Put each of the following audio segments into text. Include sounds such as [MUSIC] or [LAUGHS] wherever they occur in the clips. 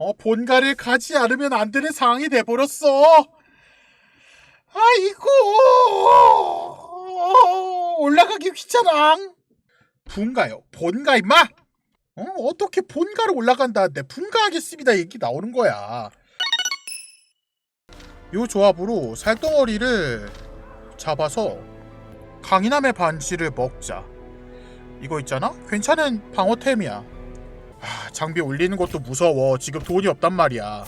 어, 본가를 가지 않으면 안 되는 상황이 돼버렸어. 아이고, 올라가기 귀찮아. 분가요? 본가 임마? 어, 어떻게 본가를 올라간다는데 분가하겠습니다 얘기 나오는 거야. 요 조합으로 살덩어리를 잡아서 강인함의 반지를 먹자. 이거 있잖아? 괜찮은 방어템이야. 아, 장비 올리는 것도 무서워. 지금 돈이 없단 말이야.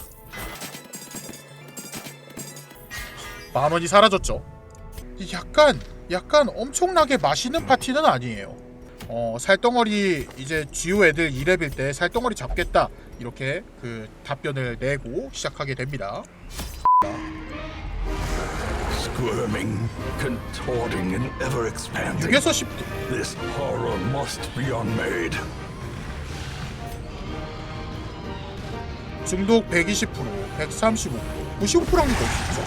만 원이 사라졌죠. 이 약간 약간 엄청나게 맛있는 파티는 아니에요. 어, 살덩어리 이제 GO 애들 2렙일 때 살덩어리 잡겠다. 이렇게 그 답변을 내고 시작하게 됩니다. Squirming, contorting, and ever expanding. 6에서 10도. This horror must be unmade. 중독 120%, 135%, 95%랑도 더 있죠.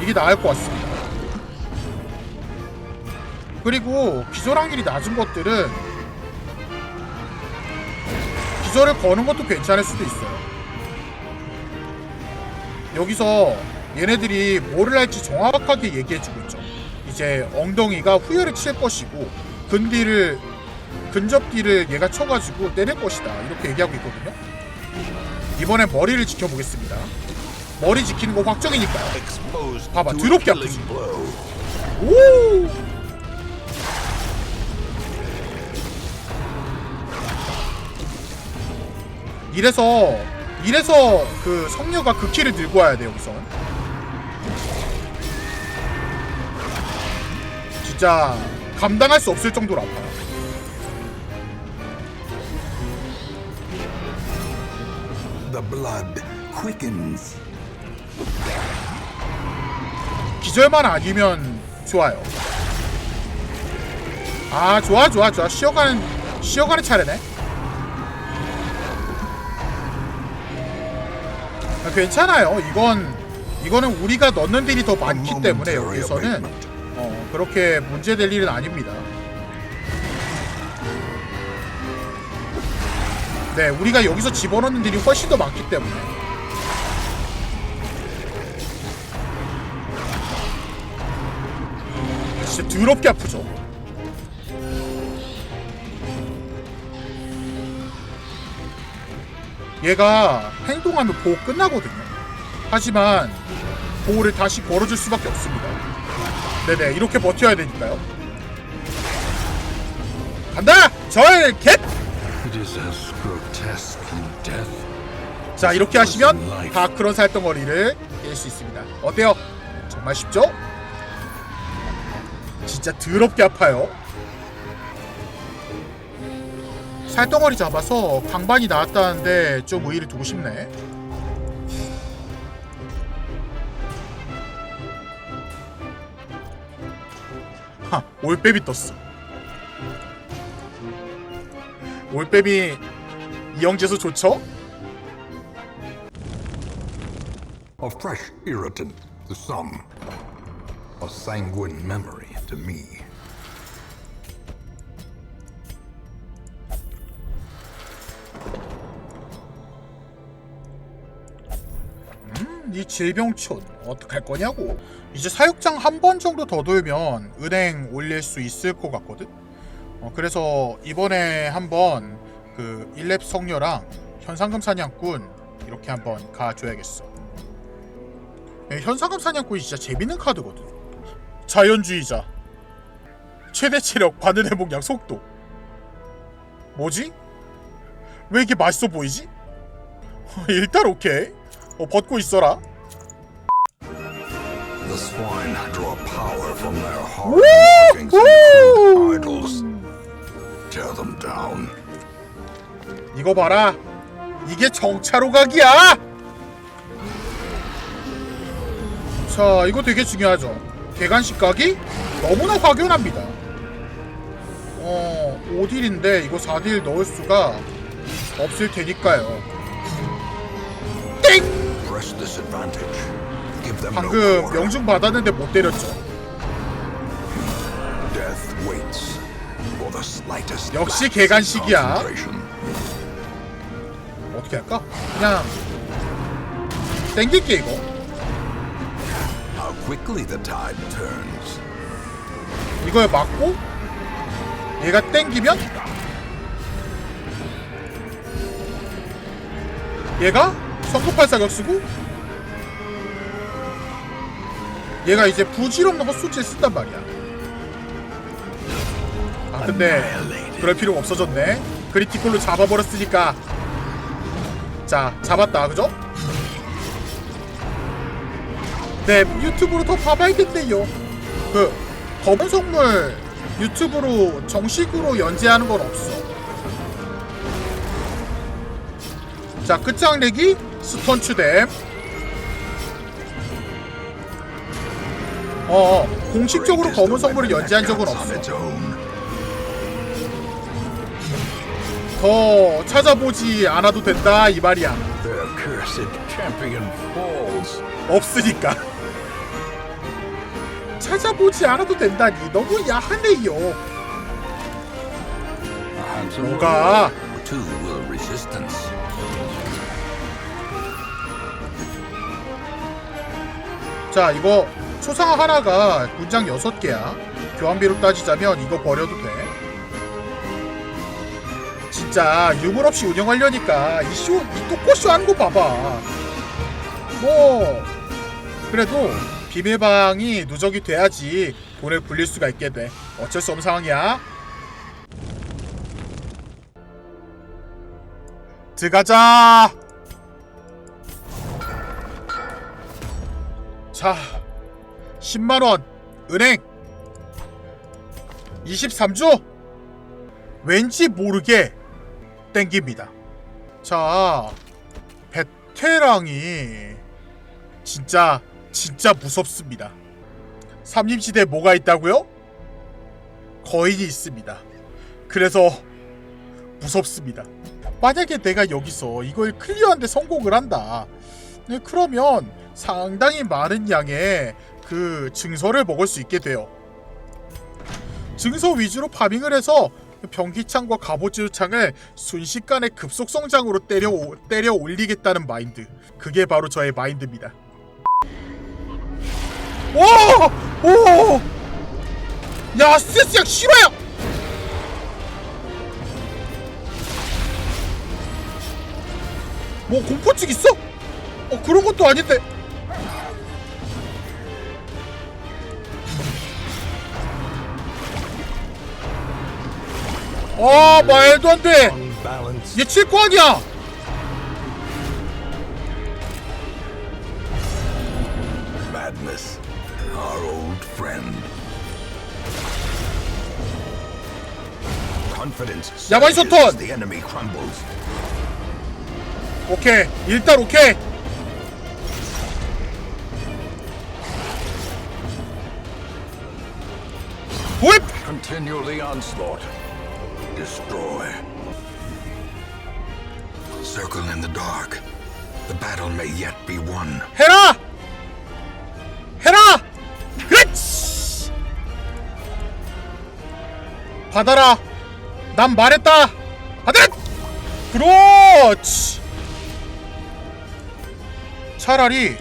이게 나을 것 같습니다. 그리고 기절 확률이 낮은 것들은 기절을 거는 것도 괜찮을 수도 있어요. 여기서 얘네들이 뭐를 할지 정확하게 얘기해주고 있죠. 이제 엉덩이가 후열을 칠 것이고 근디를 근접기를 얘가 쳐가지고 때릴 것이다 이렇게 얘기하고 있거든요. 이번엔 머리를 지켜보겠습니다. 머리 지키는 거 확정이니까요. 봐봐, killing 아프지? 오! 이래서 이래서 그 성녀가 그 키를 들고 와야 돼 여기서. 진짜 감당할 수 없을 정도로 아파 The blood quickens. 기절만 아니면 좋아요. 아 좋아 좋아 좋아 쉬어가는 쉬어가는 차례네. 아, 괜찮아요. 이건 이거는 우리가 넣는 딜이 더 많기 때문에 여기서는. 어, 그렇게 문제될 일은 아닙니다. 네, 우리가 여기서 집어넣는 딜이 훨씬 더 많기 때문에. 진짜 더럽게 아프죠. 얘가 행동하면 보호 끝나거든요. 하지만 보호를 다시 걸어줄 수밖에 없습니다. 네네 이렇게 버텨야 되니까요. 간다! 절 겟! 자 이렇게 하시면 다 그런 살덩어리를 깰 수 있습니다. 어때요? 정말 쉽죠? 진짜 더럽게 아파요. 살덩어리 잡아서 강반이 나왔다는데 좀 의의를 두고 싶네. 하, 올빼미 떴어. 올빼미 이영재수 좋죠? A fresh irritant to some. A sanguine memory to me. 이 질병촌 어떡할 거냐고 이제 사육장 한 번 정도 더 돌면 은행 올릴 수 있을 것 같거든 어, 그래서 이번에 한번 그 일렙 성녀랑 현상금 사냥꾼 이렇게 한번 가줘야겠어 예, 현상금 사냥꾼이 진짜 재밌는 카드거든 자연주의자 최대 체력 반응 회복량 속도 뭐지? 왜 이게 맛있어 보이지? [LAUGHS] 일단 오케이 어, 벗고 있어라 The swine draw power from their hard markings and crude idols. Tear them down. 이거 봐라. 이게 정차로 각이야. 자, 이거 되게 중요하죠. 개간식 각이 너무나 확연합니다. 어, 5딜인데 이거 4딜 넣을 수가 없을 테니까요. 땡! 방금. 명중 받았는데 못 때렸죠. 역시 개간식이야. 어떻게 할까? 그냥 땡길게 이거 How quickly the tide turns. 이걸 맞고 얘가 땡기면 얘가 성급할 사격 쓰고 얘가 이제 부질없는 헛수지에 쓴단 말이야 아 근데 그럴 필요가 없어졌네. 크리티컬로 잡아버렸으니까. 자 잡았다. 그죠? 네 유튜브로 더 봐봐야겠네요. 그 검은 속물 유튜브로 정식으로 연재하는 건 없어. 자 끝장내기 스턴추댐. 어 어, 공식적으로 검은 성물을 연재한 적은 없어 더 찾아보지 않아도 된다 이 말이야. 없으니까. 찾아보지 않아도 된다니 너무 야하네요. 뭐가. 자 이거 초상화 하나가 문장 6개야. 교환비로 따지자면 이거 버려도 돼 진짜 유물 없이 운영하려니까 이 쇼 이 또꼬쇼 하는 거 봐봐. 뭐 그래도 비밀방이 누적이 돼야지 돈을 불릴 수가 있게 돼. 어쩔 수 없는 상황이야. 들어가자. 자 10만 원 은행. 23주 왠지 모르게 땡깁니다. 자 베테랑이 진짜 진짜 무섭습니다. 삼림시대에 뭐가 있다고요? 거인이 있습니다. 그래서 무섭습니다. 만약에 내가 여기서 이걸 클리어한데 성공을 한다. 네, 그러면 상당히 많은 양의 그 증서를 먹을 수 있게 돼요. 증서 위주로 파밍을 해서 병기창과 갑오지창을 순식간에 급속 성장으로 때려 때려 올리겠다는 마인드. 그게 바로 저의 마인드입니다. 오! 오! 야, 스트레스 약 싫어요. 뭐 공포증 있어? 어 그런 것도 아닌데. 아 말도 안 돼. Unbalanced. 얘칠거 아니야. Madness. Our old friend. Confidence. 야마이 surges 소톤! as The enemy crumbles. 오케이 일단 오케이. 휘! Continue the onslaught. Destroy. Circle in the dark. The battle may yet be won. 해라! 해라! 받아라! 난 말했다! 받아! 그렇지! 차라리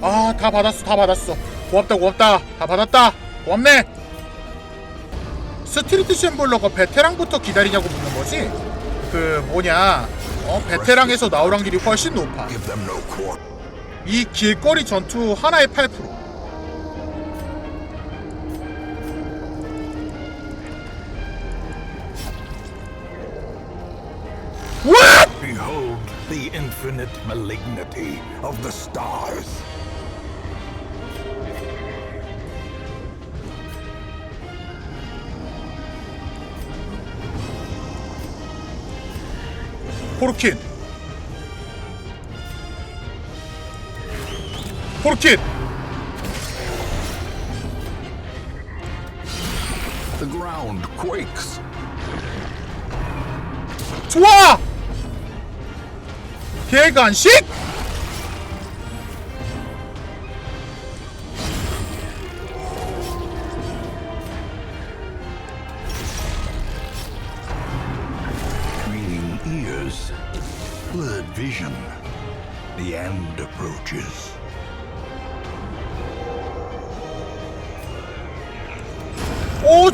아 다 받았어 다 받았어 고맙다 고맙다 다 받았다 고맙네 스트리트 쉔블러가 베테랑부터 기다리냐고 묻는 거지? 그 뭐냐 어 베테랑에서 나올 확률이 훨씬 높아. 이 길거리 전투 하나에 8%. What? Behold the infinite malignity of the stars. 포르킨. 포르킨. The ground quakes. 좋아. 개간식.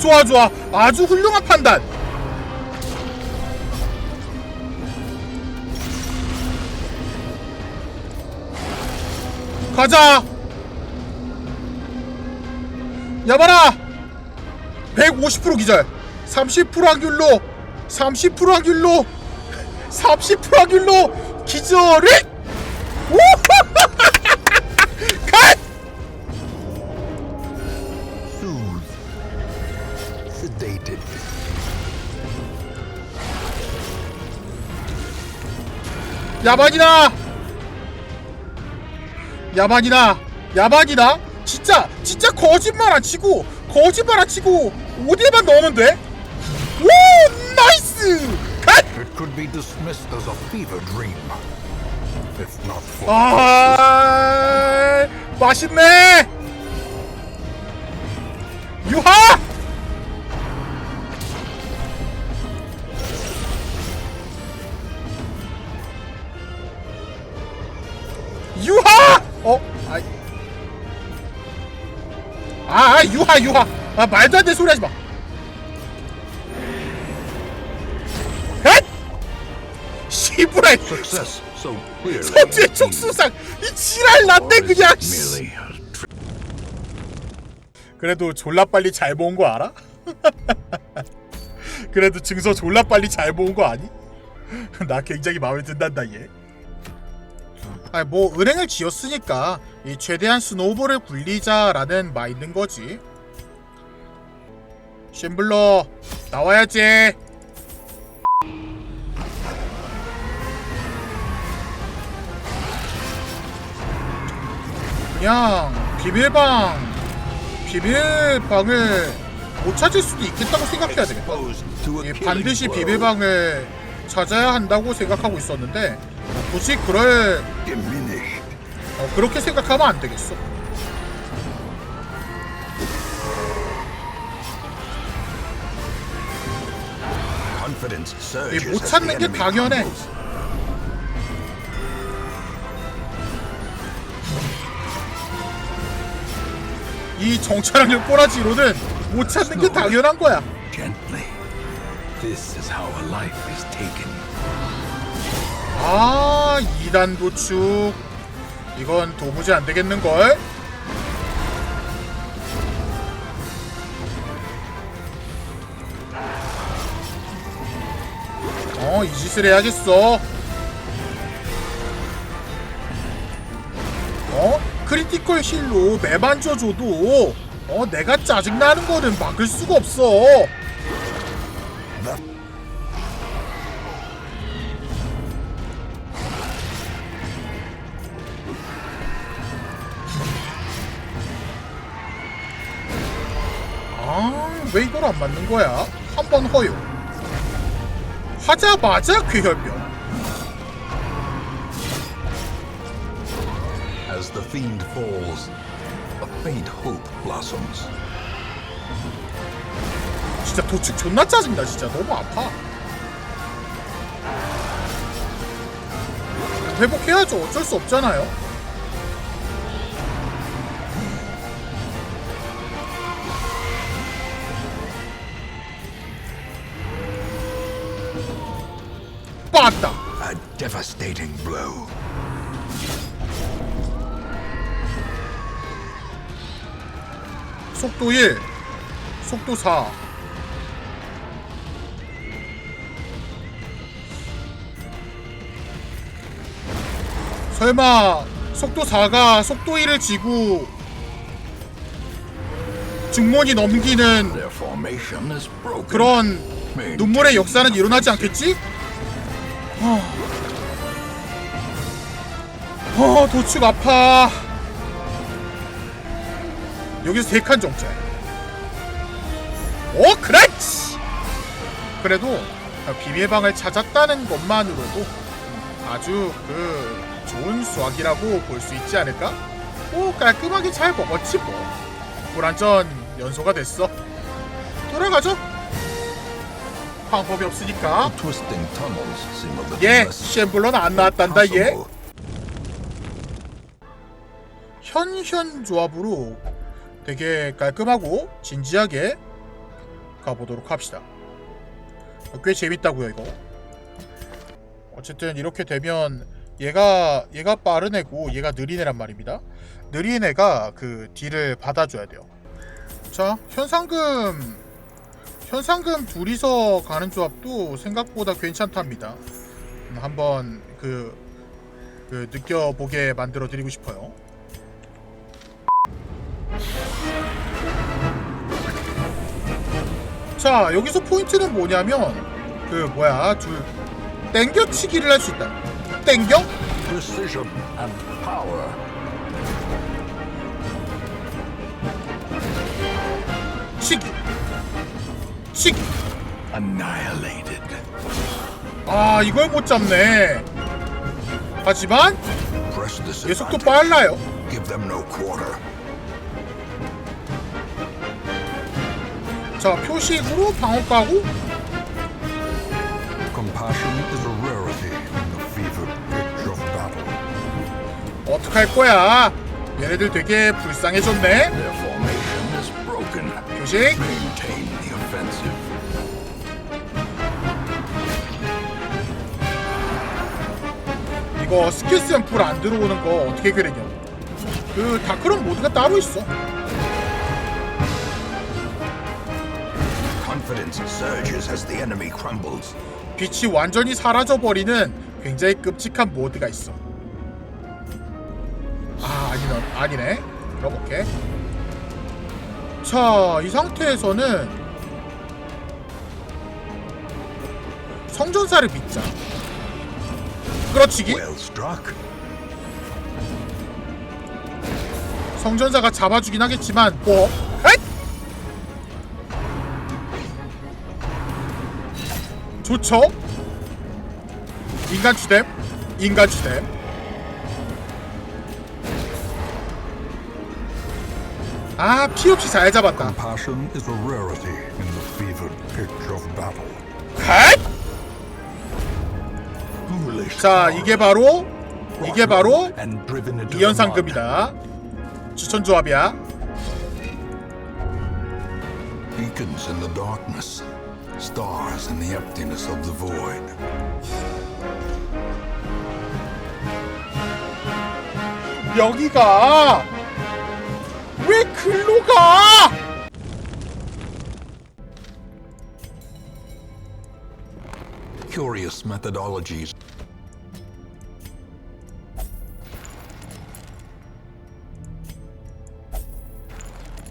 좋아 좋아. 아주 훌륭한 판단. 가자. 야봐라! 150% 기절. 30% 확률로 30% 확률로 [LAUGHS] 30% 확률로 기절을 야반이다 야반이다 야반이다 진짜 진짜 거짓말 안 치고 거짓말 안 치고 5딜만 넣으면 돼? 오 나이스 갓! It could be dismissed as a fever dream. If not for 아 맛있네 유하 유하 유하 아 말도 안 되는 소리 하지 마 헷! 시부라이 success so clearly. 서주의 촉수상 이 지랄 났네 그냥 Merely a trick. 그래도 졸라 빨리 잘 모은 거 알아? [LAUGHS] 그래도 증서 졸라 빨리 잘 모은 거 아니? [LAUGHS] 나 굉장히 마음에 든단다 얘. 아니 뭐 은행을 지었으니까 이 최대한 스노우볼을 굴리자라는 마인드인 거지. 쉔블러 나와야지. 그냥 비밀방 비밀방을 못 찾을 수도 있겠다고 생각해야 되겠다. 예, 반드시. 비밀방을 찾아야 한다고 생각하고 있었는데 굳이 그럴. 어, 그렇게 생각하면 안 되겠어. 못 찾는 게 당연해. 이 정찰하는 꼬라지로는 못 찾는 게 당연한 거야. Gently. This is how a life is taken. 아, 2단 도축. 이건 도무지 안 되겠는걸? 어, 이 짓을 해야겠어. 어? 크리티컬 힐로 매만져줘도 어, 내가 짜증나는 거는 막을 수가 없어. That 아, 왜 이걸 안 맞는 거야? 한 번 허용. 하자마자 괴혈병. as the fiend falls, a faint hope blossoms. 진짜 도축 존나? 짜증나 진짜. 너무 아파. 회복해야죠. 어쩔 수 없잖아요 빠다 A devastating blow. 속도 1 속도 4 설마 속도 4가 속도 1을 지고 중문이 넘기는. 그런 눈물의 역사는 일어나지 않겠지? 어, 어 도축 아파. 여기서 세칸 정찰. 오 그렇지! 그래도 비밀방을 찾았다는 것만으로도 아주 그 좋은 수학이라고 볼 수 있지 않을까? 오 깔끔하게 잘 먹었지 뭐. 불안전 연소가 됐어. 돌아가죠 방법이 없으니까 seem a little 예 쉔블러는 안 나왔단다 얘 possible. 현현 조합으로 되게 깔끔하고 진지하게 가보도록 합시다. 꽤 재밌다고요 이거. 어쨌든 이렇게 되면 얘가 얘가 빠른 애고 얘가 느린 애란 말입니다. 느린 애가 그 딜을 받아줘야 돼요. 자 현상금 현상금 둘이서 가는 조합도 생각보다 괜찮답니다. 음, 한번 그, 그 느껴보게 만들어 드리고 싶어요. 자 여기서 포인트는 뭐냐면 그 뭐야 둘 땡겨치기를 할 수 있다. 땡겨? Annihilated. 아 이걸 못 잡네. 하지만 얘 속도. 빨라요. Give them no quarter. 자 표식으로 방어 까고 Compassion is a rarity in the fevered pitch of battle. 어떡 할 거야? 얘네들 되게 불쌍해졌네. 표식. 이거 스킬 샘플 안 들어오는 거 어떻게 그리냐? 그 다크론 모드가 따로 있어. Confidence surges as the enemy crumbles. 빛이 완전히 사라져 버리는 굉장히 끔찍한 모드가 있어. 아 아니네 아니네. 들어볼게. 자, 이 상태에서는 성전사를 믿자. 끌어치기. 성전사가 잡아주긴 하겠지만 뭐? 헷! 좋죠? 인간 주댐 인간 주댐 아 피 없이 잘 잡았다 Compassion is a rarity in the fevered pitch of battle. 헷! 자. 이게 바로 이게 바로. 이연상급이다 추천 조합이야 Beacons in the darkness, stars in the emptiness of the void. 여기가 왜 글로 가? Curious methodologies.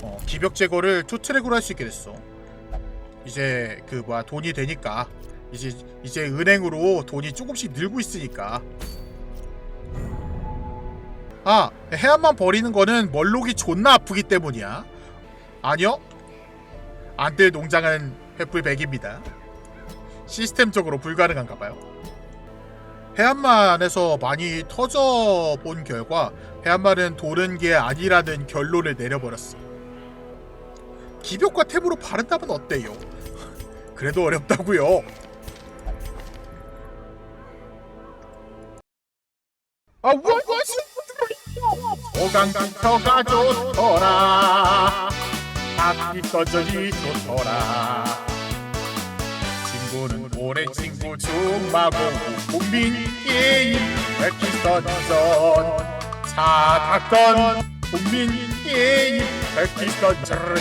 어, 기벽 제거를 투 트랙으로 할 수 있게 됐어. 이제 그 뭐야 돈이 되니까 이제 이제 은행으로 돈이 조금씩 늘고 있으니까. 아 해안만 버리는 거는 멀록이 존나 아프기 때문이야. 아니요. 안뜰 농장은 횃불 100입니다. 시스템적으로 불가능한가 봐요. 해안만에서 많이 터져 본 결과 해안만은 도는 게 아니라는 결론을 내려버렸어. 기벽과 탭으로 바른다면 어때요? [LAUGHS] 그래도 어렵다고요. 아, 무엇이 오강강터가 좋더라. 앞이 써져지 좋더라. 오랜 친구 중마고 국민 게임 차 탔던 국민 게임 백기선전